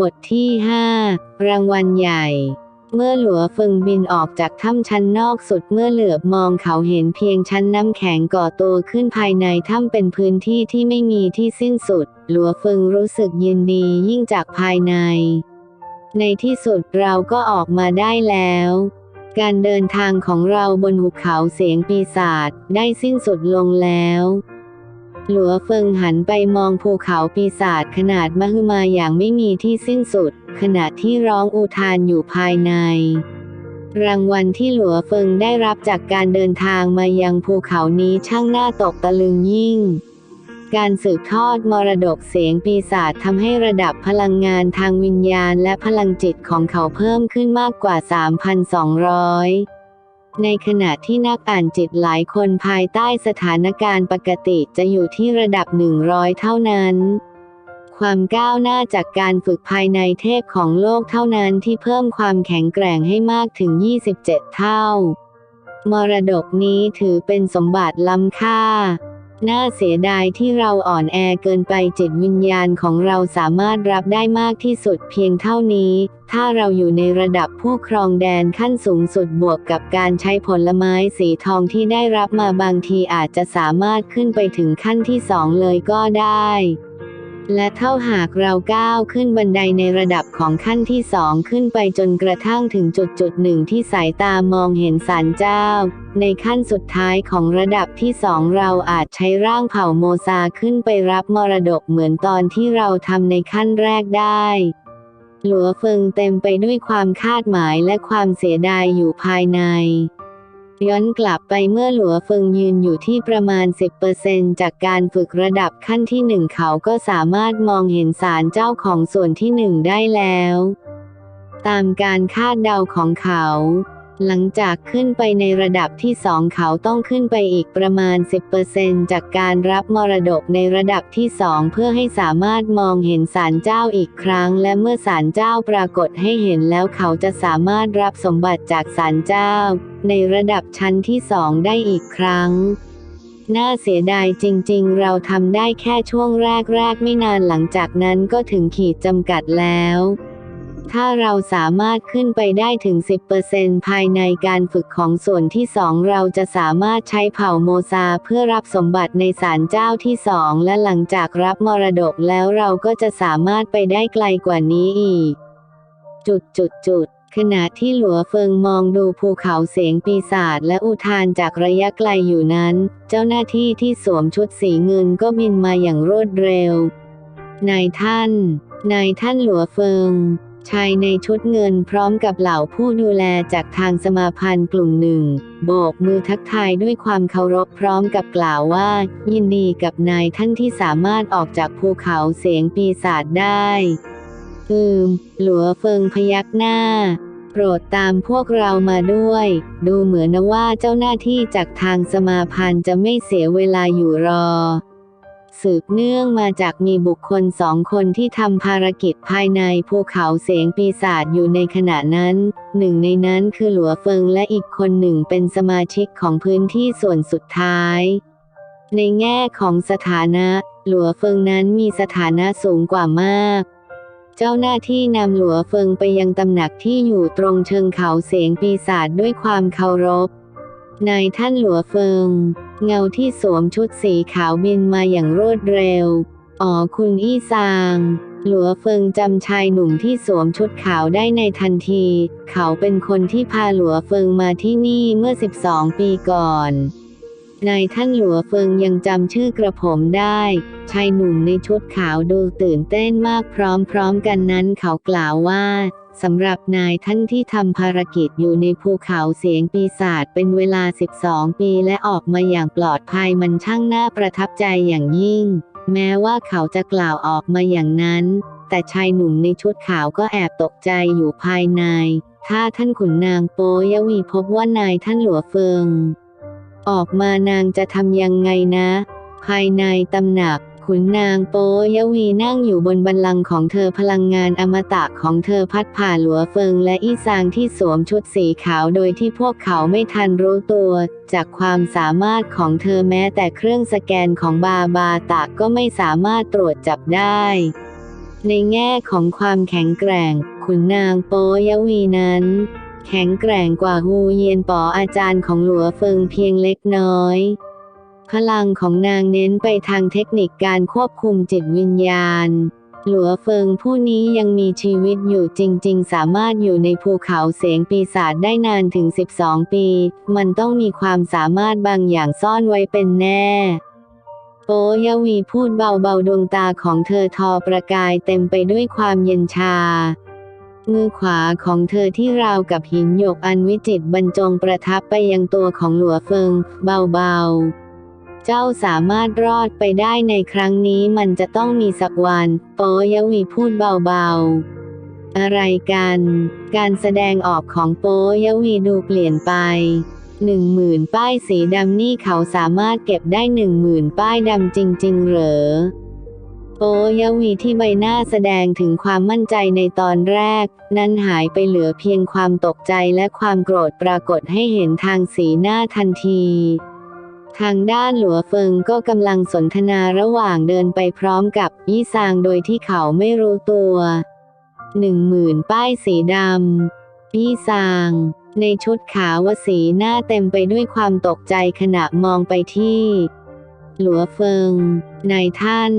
บทที่ 5 รางวัลใหญ่ เมื่อหลัวเฟิงบินออกจากถ้ำชั้นนอกสุดเมื่อเหลือบมองเขาเห็นเพียงชั้นน้ำแข็งก่อตัวขึ้นภายในถ้ำเป็นพื้นที่ที่ไม่มีที่สิ้นสุด หลัวเฟิงรู้สึกยินดียิ่งจากภายใน ในที่สุดเราก็ออกมาได้แล้วการเดินทางของเราบนหุบเขาเสียงปีศาจได้สิ้นสุดลงแล้ว หลัวเฟิงหันไปมองภูเขาปีศาจขนาดมหึมาอย่างไม่มีที่สิ้นสุด ขณะที่ร้องอุทานอยู่ภายใน รางวัลที่หลัวเฟิงได้รับจากการเดินทางมายังภูเขานี้ช่างน่าตกตะลึงยิ่งการสืบทอดมรดกเสียงปีศาจทำให้ระดับพลังงานทางวิญญาณและพลังจิตของเขาเพิ่มขึ้นมากกว่า 3,200 ในขณะที่นักอ่านจิตหลายคนภายใต้สถานการณ์ปกติจะอยู่ที่ระดับ 100 เท่านั้น ความก้าวหน้าจากการฝึกภายในเทพของโลกเท่านั้นที่เพิ่มความแข็งแกร่งให้มากถึง 27 เท่า มรดกนี้ถือเป็นสมบัติล้ำค่า น่าเสียดายที่เราอ่อนแอเกินไปจิตวิญญาณของเราสามารถรับได้มากที่สุดเพียงเท่านี้ ถ้าเราอยู่ในระดับผู้ครองแดนขั้นสูงสุดบวกกับการใช้ผลไม้สีทองที่ได้รับมาบางทีอาจจะสามารถขึ้นไปถึงขั้นที่สองเลยก็ได้ และเท่าหากเราก้าวขึ้นบันไดในระดับของขั้นที่สองขึ้นไปจนกระทั่งถึงจุดจุดหนึ่งที่สายตามองเห็นสารเจ้า ในขั้นสุดท้ายของระดับที่สองเราอาจใช้ร่างเผ่าโมซาขึ้นไปรับมรดกเหมือนตอนที่เราทำในขั้นแรกได้หลัวเฟิงเต็มไปด้วยความคาดหมายและความเสียดายอยู่ภายใน ย้อนกลับไปเมื่อหลัวเฟิงยืนอยู่ที่ประมาณ 10%จากการฝึกระดับขั้นที่หนึ่งเขาก็สามารถมองเห็นสารเจ้าของส่วนที่หนึ่งได้แล้ว ตามการคาดเดาของเขา หลังจากขึ้นไปในระดับที่สองเขาต้องขึ้นไปอีกประมาณ 10%จากการรับมรดกในระดับที่สองเพื่อให้สามารถมองเห็นสารเจ้าอีกครั้ง และเมื่อสารเจ้าปรากฏให้เห็นแล้วเขาจะสามารถรับสมบัติจากสารเจ้า ในระดับชั้นที่สองได้อีกครั้งน่าเสียดายจริงๆ เราทำได้แค่ช่วงแรกๆ ไม่นานหลังจากนั้นก็ถึงขีดจำกัดแล้ว ถ้าเราสามารถขึ้นไปได้ถึง 10%ภายในการฝึกของส่วนที่สองเราจะสามารถใช้เผ่าโมซาเพื่อรับสมบัติในศาลเจ้าที่สองและหลังจากรับมรดกแล้วเราก็จะสามารถไปได้ไกลกว่านี้อีก จุดจุดจุดขณะที่หลัวเฟิงมองดูภูเขาเสียงปีศาจและอุทานจากระยะไกลอยู่นั้น เจ้าหน้าที่ที่สวมชุดสีเงินก็บินมาอย่างรวดเร็ว นายท่าน นายท่านหลัวเฟิง ชายในชุดเงินพร้อมกับเหล่าผู้ดูแลจากทางสมาพันธ์กลุ่มหนึ่ง โบกมือทักทายด้วยความเคารพพร้อมกับกล่าวว่า ยินดีกับนายท่านที่สามารถออกจากภูเขาเสียงปีศาจได้อืมหลัวเฟิงพยักหน้า โปรดตามพวกเรามาด้วย ดูเหมือนว่าเจ้าหน้าที่จากทางสมาพันธ์จะไม่เสียเวลาอยู่รอ สืบเนื่องมาจากมีบุคคลสองคนที่ทำภารกิจภายในภูเขาเสียงปีศาจอยู่ในขณะนั้น หนึ่งในนั้นคือหลัวเฟิงและอีกคนหนึ่งเป็นสมาชิกของพื้นที่ส่วนสุดท้าย ในแง่ของสถานะ หลัวเฟิงนั้นมีสถานะสูงกว่ามากเจ้าหน้าที่นำหลัวเฟิงไปยังตำหนักที่อยู่ตรงเชิงเขาเสียงปีศาจด้วยความเคารพ นายท่านหลัวเฟิง เงาที่สวมชุดสีขาวบินมาอย่างรวดเร็ว อ๋อคุณอี้ซาง หลัวเฟิงจำชายหนุ่มที่สวมชุดขาวได้ในทันที เขาเป็นคนที่พาหลัวเฟิงมาที่นี่เมื่อ 12 ปีก่อน นายท่านหลัวเฟิงยังจำชื่อกระผมได้ ชายหนุ่มในชุดขาวดูตื่นเต้นมากพร้อมๆกันนั้นเขากล่าวว่าสำหรับนายท่านที่ทำภารกิจอยู่ในภูเขาเสียงปีศาจเป็นเวลา 12 ปีและออกมาอย่างปลอดภัยมันช่างน่าประทับใจอย่างยิ่ง แม้ว่าเขาจะกล่าวออกมาอย่างนั้น แต่ชายหนุ่มในชุดขาวก็แอบตกใจอยู่ภายใน ถ้าท่านขุนนางโปยวีพบว่านายท่านหลัวเฟิง ออกมานางจะทำยังไงนะ ภายในตำหนักขุนนางโปยวีนั่งอยู่บนบัลลังก์ของเธอพลังงานอมตะของเธอพัดผ่านหลัวเฟิงและอีซางที่สวมชุดสีขาวโดยที่พวกเขาไม่ทันรู้ตัว จากความสามารถของเธอแม้แต่เครื่องสแกนของบาบาตะก็ไม่สามารถตรวจจับได้ ในแง่ของความแข็งแกร่ง ขุนนางโปยวีนั้น แข็งแกร่งกว่าฮูเยียนป๋ออาจารย์ของหลัวเฟิงเพียงเล็กน้อย พลังของนางเน้นไปทางเทคนิคการควบคุมจิตวิญญาณ หลัวเฟิงผู้นี้ยังมีชีวิตอยู่จริง ๆ สามารถอยู่ในภูเขาเสียงปีศาจได้นานถึง 12 ปี มันต้องมีความสามารถบางอย่างซ่อนไว้เป็นแน่โปยวีพูดเบาๆดวงตาของเธอทอประกายเต็มไปด้วยความเย็นชา มือขวาของเธอที่ราวกับหินหยกอันวิจิตบรรจงประทับไปยังตัวของหลัวเฟิง เบาๆ เจ้าสามารถรอดไปได้ในครั้งนี้มันจะต้องมีสักวันโปยวีพูดเบาๆ อะไรกัน การแสดงออกของโปยวีดูเปลี่ยนไปหนึ่งหมื่นป้ายสีดำนี่เขาสามารถเก็บได้หนึ่งหมื่นป้ายดำจริง ๆ เหรอ โปยวีที่ใบหน้าแสดงถึงความมั่นใจในตอนแรก นั้นหายไปเหลือเพียงความตกใจและความโกรธปรากฏให้เห็นทางสีหน้าทันที ทางด้านหลัวเฟิงก็กำลังสนทนาระหว่างเดินไปพร้อมกับยี่ซางโดยที่เขาไม่รู้ตัวหนึ่งหมื่นป้ายสีดำยี่ซาง ในชุดขาวสีหน้าเต็มไปด้วยความตกใจขณะมองไปที่ หลัวเฟิงนายท่าน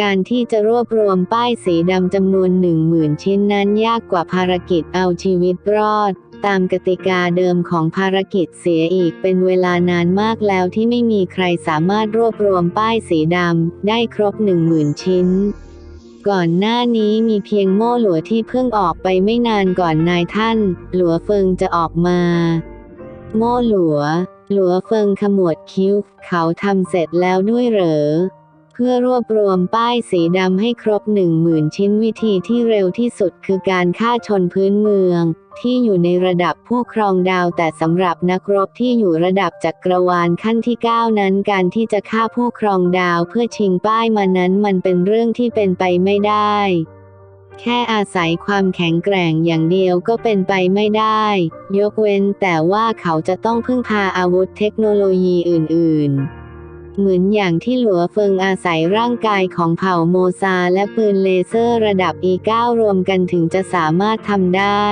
การที่จะรวบรวมป้ายสีดำจำนวนหนึ่งหมื่นชิ้นนั้นยากกว่าภารกิจเอาชีวิตรอด ตามกติกาเดิมของภารกิจเสียอีกเป็นเวลานานมากแล้วที่ไม่มีใครสามารถรวบรวมป้ายสีดำได้ครบหนึ่งหมื่นชิ้นก่อนหน้านี้มีเพียงโม่หลัวที่เพิ่งออกไปไม่นานก่อนนายท่าน หลัวเฟิงจะออกมา โม่หลัว หลัวเฟิงขมวดคิ้ว เขาทำเสร็จแล้วด้วยเหรอ เพื่อรวบรวมป้ายสีดำให้ครบหนึ่งหมื่นชิ้นวิธีที่เร็วที่สุดคือการฆ่าชนพื้นเมือง ที่อยู่ในระดับผู้ครองดาวแต่สำหรับนักรบที่อยู่ระดับจักรวาลขั้นที่ 9 นั้นการที่จะฆ่าผู้ครองดาวเพื่อชิงป้ายมานั้นมันเป็นเรื่องที่เป็นไปไม่ได้ แค่อาศัยความแข็งแกร่งอย่างเดียวก็เป็นไปไม่ได้ ยกเว้นแต่ว่าเขาจะต้องพึ่งพาอาวุธเทคโนโลยีอื่น ๆ เหมือนอย่างที่หลัวเฟิงอาศัยร่างกายของเผ่าโมซาและปืนเลเซอร์ระดับ E9 รวมกันถึงจะสามารถทำได้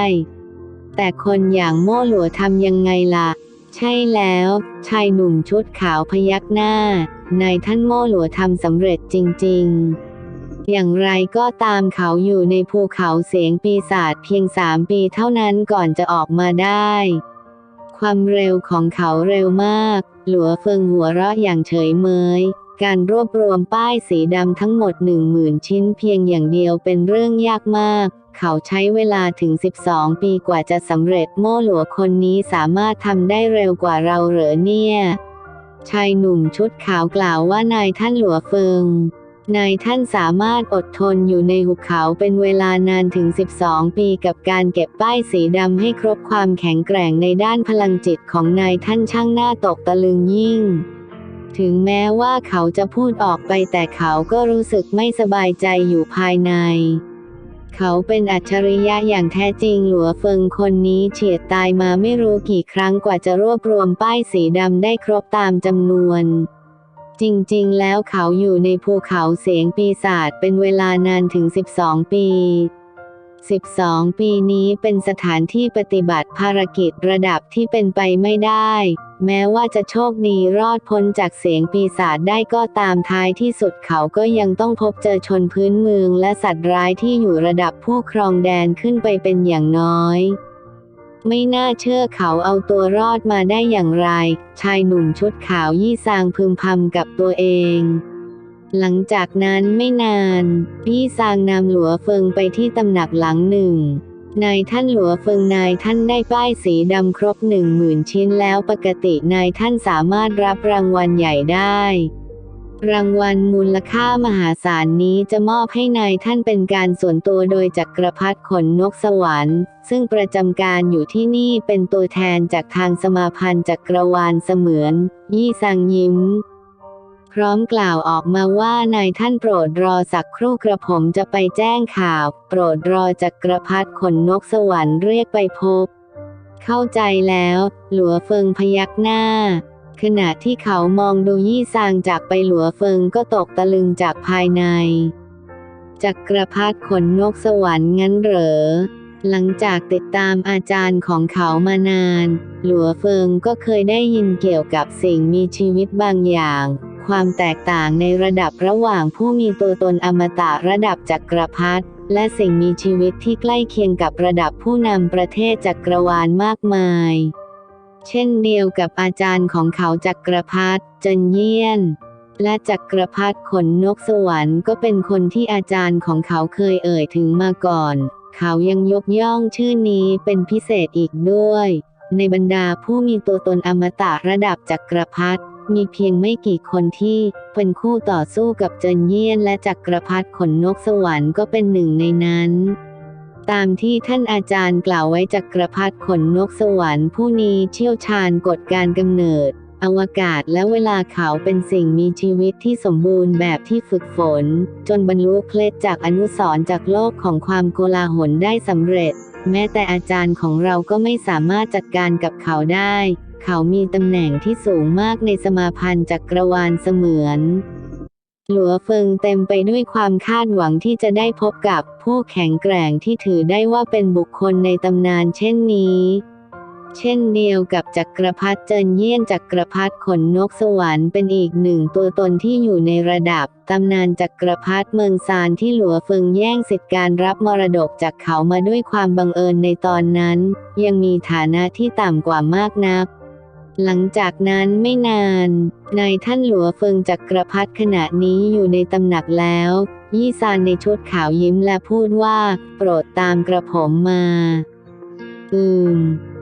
แต่คนอย่างโม่หลัวทำยังไงล่ะ ใช่แล้ว ชายหนุ่มชุดขาวพยักหน้า นายท่านโม่หลัวทำสำเร็จจริง ๆ อย่างไรก็ตามเขาอยู่ในภูเขาเสียงปีศาจเพียงสามปีเท่านั้นก่อนจะออกมาได้ ความเร็วของเขาเร็วมาก หลัวเฟิงหัวเราะอย่างเฉยเมย การรวบรวมป้ายสีดำทั้งหมดหนึ่งหมื่นชิ้นเพียงอย่างเดียวเป็นเรื่องยากมาก เขาใช้เวลาถึง 12 ปีกว่าจะสำเร็จโม่หลัวคนนี้สามารถทำได้เร็วกว่าเราเหรอเนี่ย ชายหนุ่มชุดขาวกล่าวว่านายท่านหลัวเฟิง นายท่านสามารถอดทนอยู่ในหุบเขาเป็นเวลานานถึง 12 ปีกับการเก็บป้ายสีดำให้ครบความแข็งแกร่งในด้านพลังจิตของนายท่านช่างหน้าตกตะลึงยิ่ง ถึงแม้ว่าเขาจะพูดออกไปแต่เขาก็รู้สึกไม่สบายใจอยู่ภายใน เขาเป็นอัจฉริยะอย่างแท้จริงหลัวเฟิงคนนี้เฉียดตายมาไม่รู้กี่ครั้งกว่าจะรวบรวมป้ายสีดำได้ครบตามจำนวน จริงๆ แล้วเขาอยู่ในภูเขาเสียงปีศาจเป็นเวลานานถึง 12 ปี 12 ปีนี้เป็นสถานที่ปฏิบัติภารกิจระดับที่เป็นไปไม่ได้ แม้ว่าจะโชคดีรอดพ้นจากเสียงปีศาจได้ก็ตามท้ายที่สุดเขาก็ยังต้องพบเจอชนพื้นเมืองและสัตว์ร้ายที่อยู่ระดับผู้ครองแดนขึ้นไปเป็นอย่างน้อย ไม่น่าเชื่อเขาเอาตัวรอดมาได้อย่างไร ชายหนุ่มชุดขาวยี่ซางพึมพำกับตัวเอง หลังจากนั้นไม่นานพี่ซางนำหลัวเฟิงไปที่ตำหนักหลังหนึ่ง นายท่านหลัวเฟิงนายท่านได้ป้ายสีดำครบหนึ่งหมื่นชิ้นแล้วปกตินายท่านสามารถรับรางวัลใหญ่ได้ รางวัลมูลค่ามหาศาลนี้จะมอบให้นายท่านเป็นการส่วนตัวโดยจักรพรรดิขนนกสวรรค์ ซึ่งประจำการอยู่ที่นี่เป็นตัวแทนจากทางสมาพันธ์จักรวาลเสมือน ยี่ซังยิ้ม พร้อมกล่าวออกมาว่านายท่านโปรดรอสักครู่กระผมจะไปแจ้งข่าว โปรดรอจักรพรรดิขนนกสวรรค์เรียกไปพบ เข้าใจแล้ว หลัวเฟิงพยักหน้า ขณะที่เขามองดูยี่ซางจากไปหลัวเฟิงก็ตกตะลึงจากภายในจักรพรรดิขนนกสวรรค์งั้นเหรอ หลังจากติดตามอาจารย์ของเขามานาน หลัวเฟิงก็เคยได้ยินเกี่ยวกับสิ่งมีชีวิตบางอย่าง ความแตกต่างในระดับระหว่างผู้มีตัวตนอมตะระดับจักรพรรดิและสิ่งมีชีวิตที่ใกล้เคียงกับระดับผู้นำประเทศจักรวาลมากมาย เช่นเดียวกับอาจารย์ของเขาจักรพรรดิเจนเยียน และจักรพรรดิขนนกสวรรค์ก็เป็นคนที่อาจารย์ของเขาเคยเอ่ยถึงมาก่อน เขายังยกย่องชื่อนี้เป็นพิเศษอีกด้วย ในบรรดาผู้มีตัวตนอมตะระดับจักรพรรดิมีเพียงไม่กี่คนที่เป็นคู่ต่อสู้กับเจินเยี่ยนและจักรพรรดิขนนกสวรรค์ก็เป็นหนึ่งในนั้น ตามที่ท่านอาจารย์กล่าวไว้จักรพรรดิขนนกสวรรค์ผู้นี้เชี่ยวชาญกฎการกำเนิด อวกาศและเวลาเขาเป็นสิ่งมีชีวิตที่สมบูรณ์แบบที่ฝึกฝน จนบรรลุเคล็ดจากอนุสรจากโลกของความโกลาหลได้สำเร็จ แม้แต่อาจารย์ของเราก็ไม่สามารถจัดการกับเขาได้ เขามีตำแหน่งที่สูงมากในสมาพันธ์จักรวาลเสมือน หลัวเฟิงเต็มไปด้วยความคาดหวังที่จะได้พบกับผู้แข็งแกร่งที่ถือได้ว่าเป็นบุคคลในตำนานเช่นนี้ เช่นเดียวกับจักรพรรดิเจินเยี่ยนจักรพรรดิขนนกสวรรค์เป็นอีกหนึ่งตัวตนที่อยู่ในระดับตำนานจักรพรรดิเมืองซานที่หลัวเฟิงแย่งสิทธิการรับมรดกจากเขามาด้วยความบังเอิญในตอนนั้น ยังมีฐานะที่ต่ำกว่ามากนัก หลังจากนั้นไม่นาน นายท่านหลัวเฟิงจักรพรรดิขณะนี้อยู่ในตำหนักแล้ว ยี่ซานในชุดขาวยิ้มและพูดว่า โปรดตามกระผมมา อืม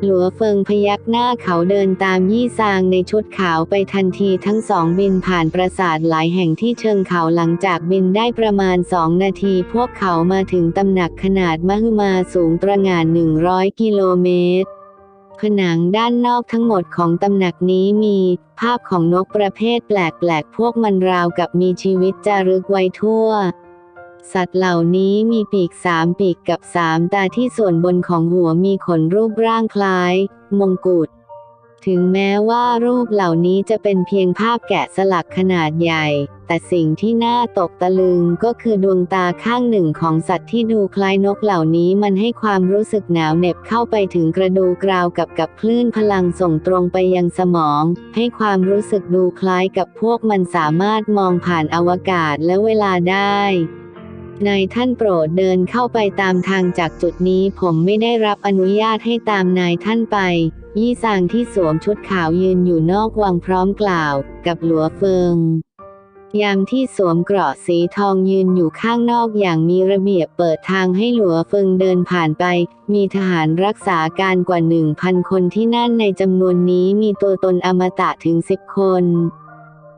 หลัวเฟิงพยักหน้าเขาเดินตามยี่ซางในชุดขาวไปทันทีทั้งสองบินผ่านปราสาทหลายแห่งที่เชิงเขาหลังจากบินได้ประมาณสองนาที พวกเขามาถึงตำหนักขนาดมหึมาสูงตระหง่าน100 กิโลเมตร ผนังด้านนอกทั้งหมดของตำหนักนี้มี ภาพของนกประเภทแปลกๆ พวกมันราวกับมีชีวิตจารึกไว้ทั่ว สัตว์เหล่านี้มีปีกสามปีกกับสามตาที่ส่วนบนของหัวมีขนรูปร่างคล้าย มงกุฎ ถึงแม้ว่ารูปเหล่านี้จะเป็นเพียงภาพแกะสลักขนาดใหญ่ แต่สิ่งที่น่าตกตะลึงก็คือดวงตาข้างหนึ่งของสัตว์ที่ดูคล้ายนกเหล่านี้มันให้ความรู้สึกหนาวเหน็บเข้าไปถึงกระดูกราวกับกับคลื่นพลังส่งตรงไปยังสมอง ให้ความรู้สึกดูคล้ายกับพวกมันสามารถมองผ่านอวกาศและเวลาได้นายท่านโปรดเดินเข้าไปตามทางจากจุดนี้ผมไม่ได้รับอนุญาตให้ตามนายท่านไป ยี่ซางที่สวมชุดขาวยืนอยู่นอกวังพร้อมกล่าว กับหลัวเฟิง ยามที่สวมเกราะสีทองยืนอยู่ข้างนอกอย่างมีระเบียบเปิดทางให้หลัวเฟิงเดินผ่านไป มีทหารรักษาการกว่าหนึ่งพันคนที่นั่นในจำนวนนี้มีตัวตนอมตะถึงสิบคน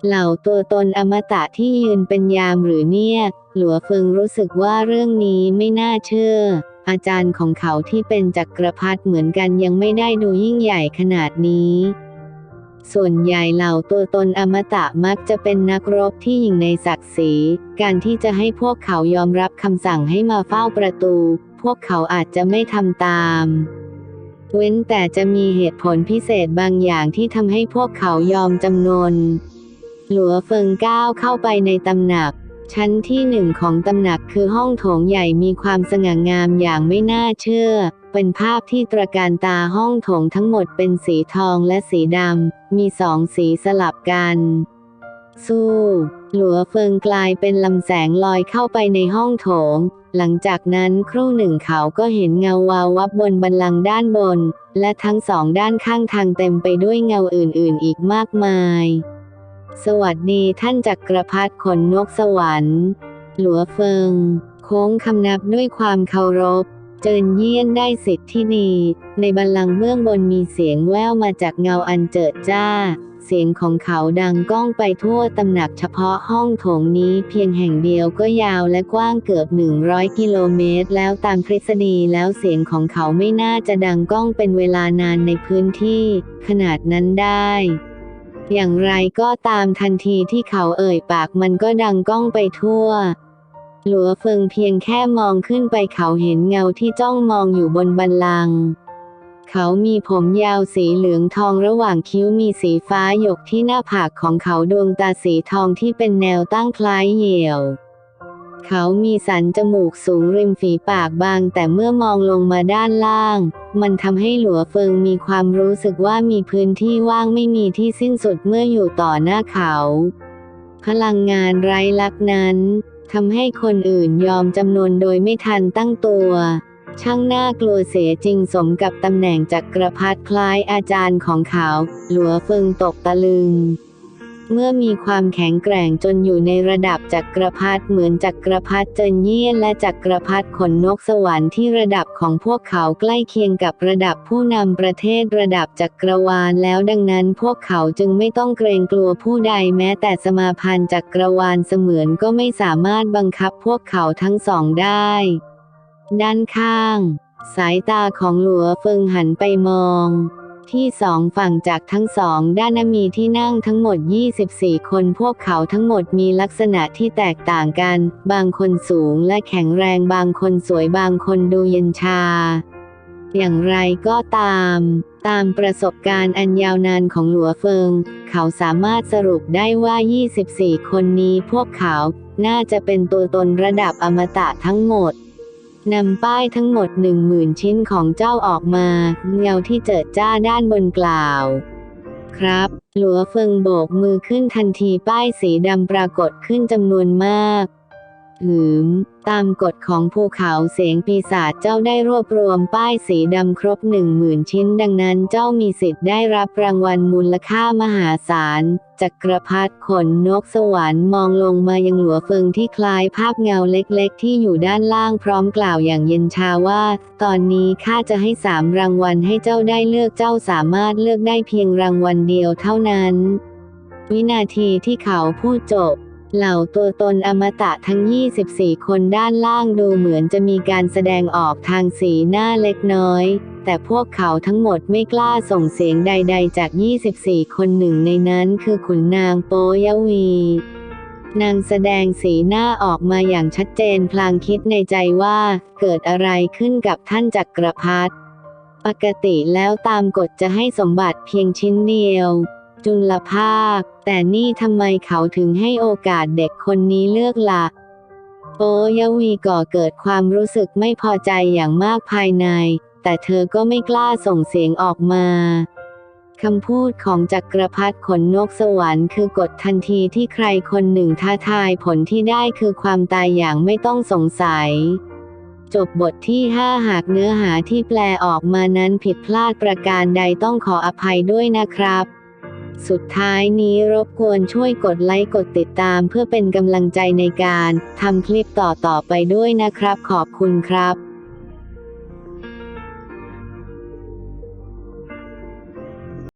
เหล่าตัวตนอมตะที่ยืนเป็นยามหรือเนี่ย หลัวเฟิงรู้สึกว่าเรื่องนี้ไม่น่าเชื่อ อาจารย์ของเขาที่เป็นจักรพรรดิเหมือนกันยังไม่ได้ดูยิ่งใหญ่ขนาดนี้ ส่วนใหญ่เหล่าตัวตนอมตะมักจะเป็นนักรบที่ยิงในศักดิ์ศรี การที่จะให้พวกเขายอมรับคำสั่งให้มาเฝ้าประตู พวกเขาอาจจะไม่ทำตามเว้นแต่จะมีเหตุผลพิเศษบางอย่างที่ทำให้พวกเขายอมจำนน หลัวเฟิงก้าวเข้าไปในตำหนัก ชั้นที่หนึ่งของตำหนักคือห้องโถงใหญ่มีความสง่างามอย่างไม่น่าเชื่อ เป็นภาพที่ตระการตาห้องโถงทั้งหมดเป็นสีทองและสีดำ มีสองสีสลับกัน สู้ หลัวเฟิงกลายเป็นลำแสงลอยเข้าไปในห้องโถง หลังจากนั้นครู่หนึ่งเขาก็เห็นเงาวาววับบนบันลังด้านบน และทั้งสองด้านข้างทางเต็มไปด้วยเงาอื่นๆ อีกมากมาย สวัสดีท่านจักรพรรดิขนนกสวรรค์ หลัวเฟิง โค้งคำนับด้วยความเคารพ เจินเยี่ยนได้สิทธิ์ที่ดี ในบัลลังก์เบื้องบนมีเสียงแว่วมาจากเงาอันเจิดจ้า เสียงของเขาดังก้องไปทั่วตำหนักเฉพาะห้องโถงนี้เพียงแห่งเดียวก็ยาวและกว้างเกือบ 100 กิโลเมตร แล้วตามทฤษฎีแล้วเสียงของเขาไม่น่าจะดังก้องเป็นเวลานานในพื้นที่ ขนาดนั้นได้ อย่างไรก็ตามทันทีที่เขาเอ่ยปากมันก็ดังก้องไปทั่ว หลัวเฟิงเพียงแค่มองขึ้นไปเขาเห็นเงาที่จ้องมองอยู่บนบันลังเขามีผมยาวสีเหลืองทองระหว่างคิ้วมีสีฟ้าหยกที่หน้าผากของเขาดวงตาสีทองที่เป็นแนวตั้งคล้ายเหี่ยว เขามีสันจมูกสูงริมฝีปากบาง แต่เมื่อมองลงมาด้านล่าง มันทำให้หลัวเฟิงมีความรู้สึกว่ามีพื้นที่ว่างไม่มีที่สิ้นสุดเมื่ออยู่ต่อหน้าเขา พลังงานไร้ลักนั้นทำให้คนอื่นยอมจำนวนโดยไม่ทันตั้งตัว ช่างน่ากลัวเสียจริงสมกับตำแหน่งจักรพรรดิคล้ายอาจารย์ของเขา หลัวเฟิงตกตะลึง เมื่อมีความแข็งแกร่งจนอยู่ในระดับจักรพรรดิเหมือนจักรพรรดิเจินเย่และจักรพรรดิขนนกสวรรค์ที่ระดับของพวกเขาใกล้เคียงกับระดับผู้นำประเทศระดับจักรวาลแล้วดังนั้นพวกเขาจึงไม่ต้องเกรงกลัวผู้ใดแม้แต่สมาพันธ์จักรวาลเสมือนก็ไม่สามารถบังคับพวกเขาทั้งสองได้ ด้านข้าง สายตาของหลัวเฟิงหันไปมอง ที่สองฝั่งจากทั้งสองด้านมีที่นั่งทั้งหมด 24 คนพวกเขาทั้งหมดมีลักษณะที่แตกต่างกัน บางคนสูงและแข็งแรงบางคนสวยบางคนดูเย็นชา อย่างไรก็ตามตามประสบการณ์อันยาวนานของหลัวเฟิง เขาสามารถสรุปได้ว่า 24 คนนี้พวกเขา น่าจะเป็นตัวตนระดับอมตะทั้งหมด นำป้ายทั้งหมดหนึ่งหมื่นชิ้นของเจ้าออกมา เงาที่เจิดจ้าด้านบนกล่าว ครับ หลัวเฟิงโบกมือขึ้นทันทีป้ายสีดำปรากฏขึ้นจำนวนมาก หืม ตามกฎของภูเขาเสียงปีศาจเจ้าได้รวบรวมป้ายสีดำครบหนึ่งหมื่นชิ้น ดังนั้นเจ้ามีสิทธิ์ได้รับรางวัลมูลค่ามหาศาลจักรพรรดิขนนกสวรรค์มองลงมายังหลัวเฟิงที่คล้ายภาพเงาเล็กๆ ที่อยู่ด้านล่างพร้อมกล่าวอย่างเย็นชาว่า ตอนนี้ข้าจะให้สามรางวัลให้เจ้าได้เลือกเจ้าสามารถเลือกได้เพียงรางวัลเดียวเท่านั้น วินาทีที่เขาพูดจบ เหล่าตัวตนอมตะทั้ง 24 คนด้านล่างดูเหมือนจะมีการแสดงออกทางสีหน้าเล็กน้อย แต่พวกเขาทั้งหมดไม่กล้าส่งเสียงใด ๆ จาก 24 คนหนึ่งในนั้นคือขุนนางโปยวี นางแสดงสีหน้าออกมาอย่างชัดเจนพลางคิดในใจว่าเกิดอะไรขึ้นกับท่านจักรพรรดิปกติแล้วตามกฎจะให้สมบัติเพียงชิ้นเดียว จุลภาค แต่นี่ทำไมเขาถึงให้โอกาสเด็กคนนี้เลือกละ่ะโปยวีก่อเกิดความรู้สึกไม่พอใจอย่างมากภายใน แต่เธอก็ไม่กล้าส่งเสียงออกมาคำพูดของจักรพรรดิขนนกสวรรค์คือกฎทันทีที่ใครคนหนึ่งท้าทายผลที่ได้คือความตายอย่างไม่ต้องสงสัย จบบทที่ 5 หากเนื้อหาที่แปลออกมานั้นผิดพลาดประการใดต้องขออภัยด้วยนะครับ สุดท้ายนี้รบกวนช่วยกดไลค์กดติดตามเพื่อเป็นกำลังใจในการทำคลิปต่อๆไปด้วยนะครับ ขอบคุณครับ